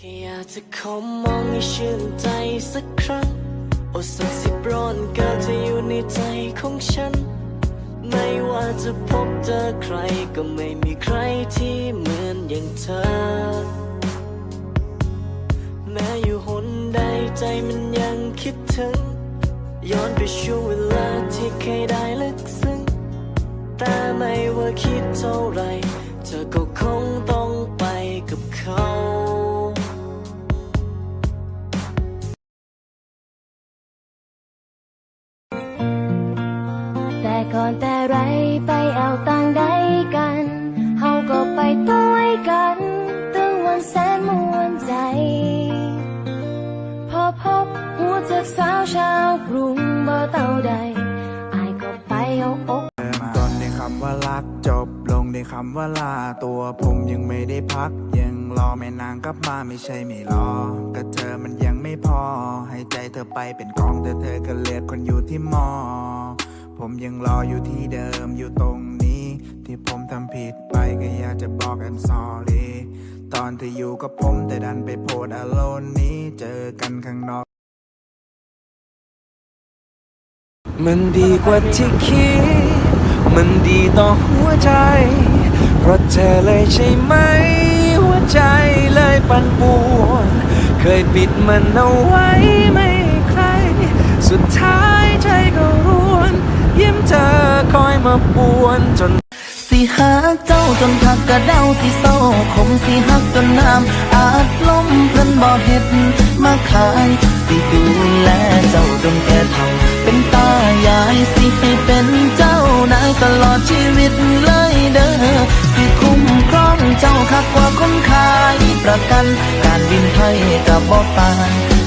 แค่อยากจะขอมองให้ชื่นใจสักครั้งอดสักสิบร้อนเกิดจะอยู่ในใจของฉัน ไม่ว่าจะพบเจอใครก็ไม่มีใครที่เหมือนอย่างเธอ แม้อยู่หนใดใจมันยังคิดถึง ย้อนไปช่วงเวลาที่เคยได้ลึกซึ้ง แต่ไม่ว่าคิดเท่าไร ก่อนแต่ไรไปเอาต่างใดกันเฮาก็ไปต้วยกันตึงวันแสนมวนใจ พอพบหัวจากสาวชาวกรุงบ่เต่าใดอายก็ไปเอาอกเริ่มต้นด้วยคำว่ารักจบลงด้วยคำว่าลาตัวผมยังไม่ได้พักยังรอแม่นางกลับมาไม่ใช่ไม่รอก็เธอมันยังไม่พอ ให้ใจเธอไปเป็นกองแต่เธอก็เลือกคนอยู่ที่มอ ผมยังรออยู่ที่เดิมอยู่ตรงนี้ ที่ผมทำผิดไปก็อยากจะบอก I'm sorry ตอนเธออยู่กับผมแต่ดันไปโพสอารมณ์นี้เจอกันข้างนอก มันดีกว่าที่คิด มันดีต่อหัวใจ เพราะเธอเลยใช่ไหม หัวใจเลยปั่นป่วนเคยปิดมันเอาไว้ไม่ใคร สุดท้ายใจก็ มาป่วนจน สิหักเจ้าจนทักกระเดาสิโซคมสิหักจนน้ำอาจล้มเพิ่นบ่เฮ็ดมาขายสิดูแลเจ้าจนแก่เฒ่าเป็นตายายสิให้เป็นเจ้านายตลอดชีวิตเลยเด้อสิคุ้มครองเจ้าคักกว่าคนขายประกัน การบินไทยกับบ่ตาย